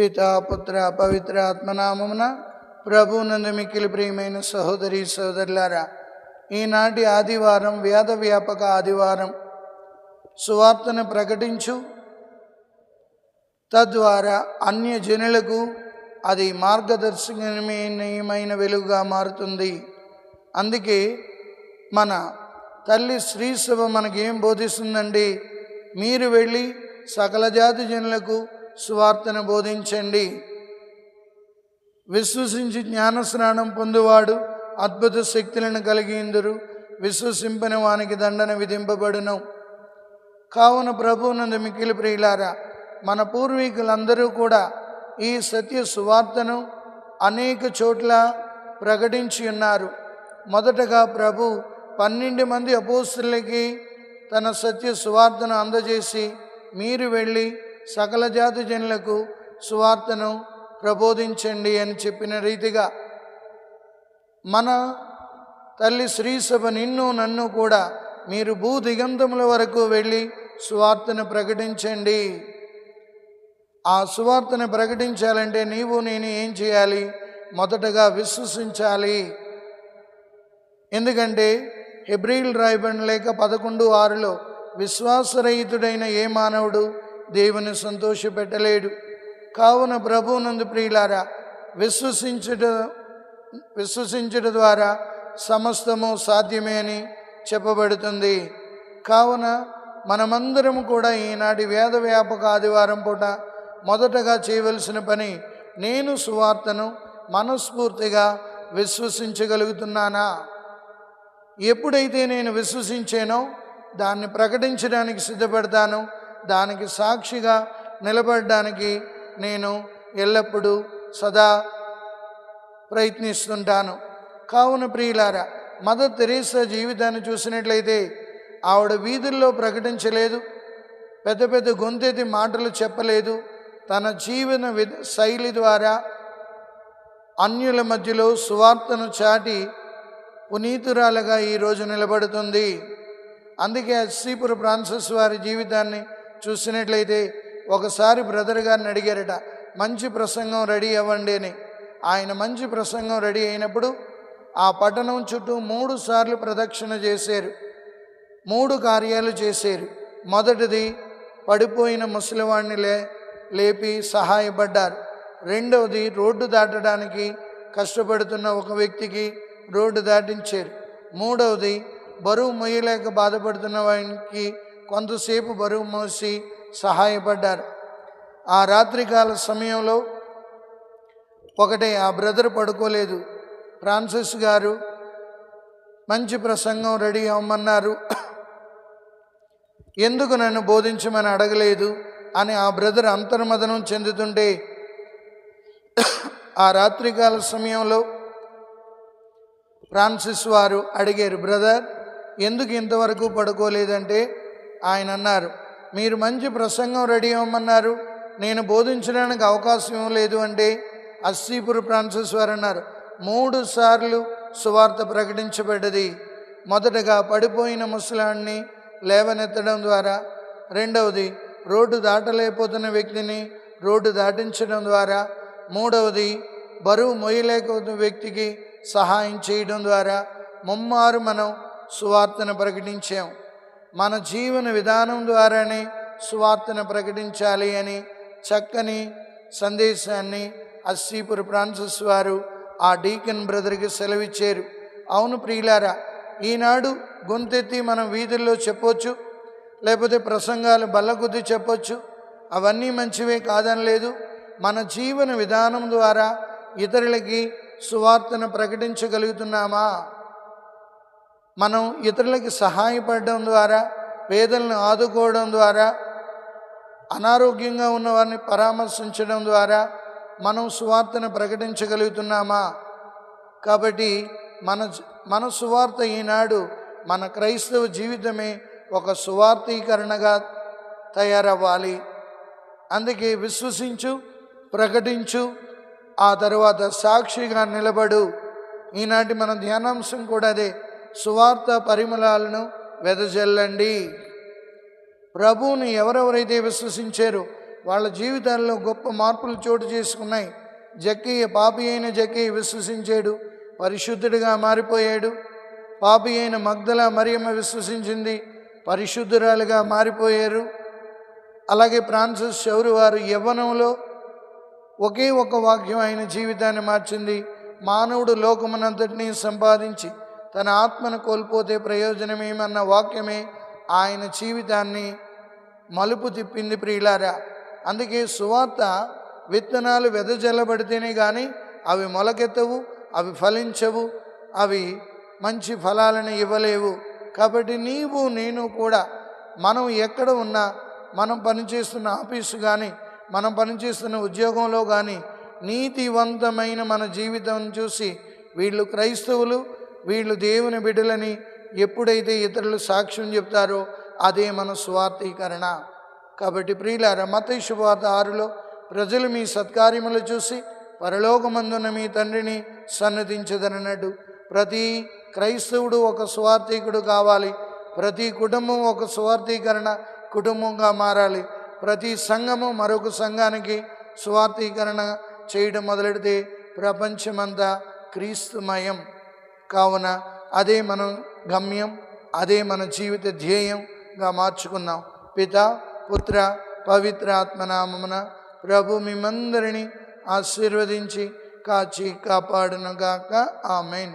పితా పుత్ర పవిత్ర ఆత్మనామమున ప్రభునందు మిక్కిలి ప్రియమైన సహోదరి సహోదరులారా ఈనాటి ఆదివారం వేద వ్యాపక ఆదివారం సువార్తను ప్రకటించు. తద్వారా అన్య జనులకు అది మార్గదర్శకమైన వెలుగుగా మారుతుంది. అందుకే మన తల్లి శ్రీసభ మనకేం బోధిస్తుందండి మీరు వెళ్ళి సకల జాతి జనులకు సువార్తను బోధించండి. విశ్వసించి జ్ఞానస్నానం పొందువాడు అద్భుత శక్తులను కలిగి ఇందురు. విశ్వసింపని వానికి దండన విధింపబడును. కావున ప్రభువునందు మిక్కిలి ప్రియులారా మన పూర్వీకులందరూ కూడా ఈ సత్య సువార్తను అనేక చోట్ల ప్రకటించి ఉన్నారు. మొదటగా ప్రభు పన్నెండు మంది అపోస్తులకి తన సత్య సువార్తను అందజేసి మీరు వెళ్ళి సకల జాతి జనులకు సువార్తను ప్రబోధించండి అని చెప్పిన రీతిగా మన తల్లి శ్రీసభ నిన్ను నన్ను కూడా మీరు భూ దిగంతముల వరకు వెళ్ళి సువార్తను ప్రకటించండి. ఆ సువార్తను ప్రకటించాలంటే నీవు నేను ఏం చేయాలి? మొదటగా విశ్వసించాలి. ఎందుకంటే హెబ్రిల్ రాయబడిన లేక పదకొండు ఆరులో విశ్వాసరహితుడైన ఏ మానవుడు దేవుని సంతోషపెట్టలేడు. కావున ప్రభువునందు ప్రియులారా విశ్వసించుట విశ్వసించుట ద్వారా సమస్తము సాధ్యమే అని చెప్పబడుతుంది. కావున మనమందరం కూడా ఈనాటి వేద వ్యాపక ఆదివారం పూట మొదటగా చేయవలసిన పని నేను సువార్తను మనస్ఫూర్తిగా విశ్వసించగలుగుతున్నానా? ఎప్పుడైతే నేను విశ్వసించానో దాన్ని ప్రకటించడానికి సిద్ధపడతాను. దానికి సాక్షిగా నిలబడడానికి నేను ఎల్లప్పుడూ సదా ప్రయత్నిస్తుంటాను. కావున ప్రియులారా మదర్ తెరీసా జీవితాన్ని చూసినట్లయితే ఆవిడ వీధుల్లో ప్రకటించలేదు పెద్ద పెద్ద గొంతెత్తి మాటలు చెప్పలేదు తన జీవన శైలి ద్వారా అన్యుల మధ్యలో సువార్తను చాటి పునీతురాలుగా ఈరోజు నిలబడుతుంది. అందుకే శ్రీపుర ఫ్రాన్సిస్ వారి జీవితాన్ని చూసినట్లయితే ఒకసారి బ్రదర్ గారిని అడిగారట మంచి ప్రసంగం రెడీ అవ్వండి అని. ఆయన మంచి ప్రసంగం రెడీ అయినప్పుడు ఆ పట్టణం చుట్టూ మూడు సార్లు ప్రదక్షిణ చేశారు. మూడు కార్యాలు చేశారు. మొదటిది పడిపోయిన ముసలివాడిని లే లేపి సహాయపడ్డారు. రెండవది రోడ్డు దాటడానికి కష్టపడుతున్న ఒక వ్యక్తికి రోడ్డు దాటించారు. మూడవది బరువు మొయ్యలేక బాధపడుతున్న వానికి కొంతసేపు బరువు మోసి సహాయపడ్డారు. ఆ రాత్రికాల సమయంలో ఒకటే ఆ బ్రదర్ పడుకోలేదు. ఫ్రాన్సిస్ గారు మంచి ప్రసంగం రెడీ అవ్వమన్నారు. ఎందుకు నన్ను బోధించమని అడగలేదు? అని ఆ బ్రదర్ అంతర్మదనం చెందుతుంటే ఆ రాత్రికాల సమయంలో ఫ్రాన్సిస్ వారు అడిగారు బ్రదర్ ఎందుకు ఇంతవరకు పడుకోలేదంటే ఆయన అన్నారు మీరు మంచి ప్రసంగం రెడీ అవ్వమన్నారు. నేను బోధించడానికి అవకాశం లేదు అంటే అస్సీపురు ఫ్రాన్సిస్ వారు అన్నారు మూడు సార్లు సువార్త ప్రకటించబడ్డది. మొదటగా పడిపోయిన ముసలాన్ని లేవనెత్తడం ద్వారా రెండవది రోడ్డు దాటలేకపోతున్న వ్యక్తిని రోడ్డు దాటించడం ద్వారా మూడవది బరువు మొయ్యలేకపోతున్న వ్యక్తికి సహాయం చేయడం ద్వారా ముమ్మారు మనం సువార్తను ప్రకటించాం. మన జీవన విధానం ద్వారానే సువార్తను ప్రకటించాలి అని చక్కని సందేశాన్ని అస్సీపుర ఫ్రాన్సిస్ వారు ఆ డీకన్ బ్రదర్కి సెలవిచ్చారు. అవును ప్రియులారా ఈనాడు గొంతెత్తి మనం వీధుల్లో చెప్పొచ్చు లేకపోతే ప్రసంగాలు బల్లగుద్ది చెప్పొచ్చు. అవన్నీ మంచివే కాదని లేదు. మన జీవన విధానం ద్వారా ఇతరులకి సువార్తను ప్రకటించగలుగుతున్నామా? మనం ఇతరులకి సహాయపడడం ద్వారా పేదలను ఆదుకోవడం ద్వారా అనారోగ్యంగా ఉన్న వారిని పరామర్శించడం ద్వారా మనం సువార్తను ప్రకటించగలుగుతున్నామా? కాబట్టి మన మన సువార్త ఈనాడు మన క్రైస్తవ జీవితమే ఒక సువార్తీకరణగా తయారవ్వాలి. అందుకే విశ్వసించు ప్రకటించు ఆ తర్వాత సాక్షిగా నిలబడు. ఈనాటి మన ధ్యానాంశం కూడా అదే. సువార్త పరిమళాలను వెదజల్లండి. ప్రభువుని ఎవరెవరైతే విశ్వసించారో వాళ్ళ జీవితాల్లో గొప్ప మార్పులు చోటు చేసుకున్నాయి. జక్కయ్య పాపి అయిన జక్కయ్య విశ్వసించాడు. పరిశుద్ధుడిగా మారిపోయాడు. పాపి అయిన మగ్ధల మరియమ్మ విశ్వసించింది. పరిశుద్ధురాలుగా మారిపోయారు. అలాగే ఫ్రాన్సిస్ చౌరు వారు యవ్వనంలో ఒకే ఒక వాక్యం ఆయన జీవితాన్ని మార్చింది. మానవుడు లోకమునంతటినీ సంపాదించి తన ఆత్మను కోల్పోతే ప్రయోజనమేమన్న వాక్యమే ఆయన జీవితాన్ని మలుపు తిప్పింది ప్రియులారా. అందుకే సువార్త విత్తనాలు వెదజల్లబడితేనే కానీ అవి మొలకెత్తవు అవి ఫలించవు అవి మంచి ఫలాలను ఇవ్వలేవు. కాబట్టి నీవు నేను కూడా మనం ఎక్కడ ఉన్నా మనం పనిచేస్తున్న ఆఫీసు కానీ మనం పనిచేస్తున్న ఉద్యోగంలో కానీ నీతివంతమైన మన జీవితం చూసి వీళ్ళు క్రైస్తవులు వీళ్ళు దేవుని బిడ్డలని ఎప్పుడైతే ఇతరులు సాక్ష్యం చెప్తారో అదే మన స్వార్థీకరణ. కాబట్టి ప్రియులార మత శుభార్త ఆరులో ప్రజలు మీ సత్కార్యములు చూసి పరలోకమందున మీ తండ్రిని సన్నతించదనన్నట్టు. ప్రతి క్రైస్తవుడు ఒక స్వార్థికుడు కావాలి. ప్రతి కుటుంబం ఒక స్వార్థీకరణ కుటుంబంగా మారాలి. ప్రతి సంఘము మరొక సంఘానికి స్వార్థీకరణ చేయడం మొదలెడితే ప్రపంచమంతా క్రీస్తుమయం. కావున అదే మనం గమ్యం అదే మన జీవిత ధ్యేయంగా మార్చుకున్నాం. పిత పుత్ర పవిత్ర ఆత్మనామమున ప్రభు మిమ్మందరినీ ఆశీర్వదించి కాచి కాపాడునుగాక. ఆమెన్.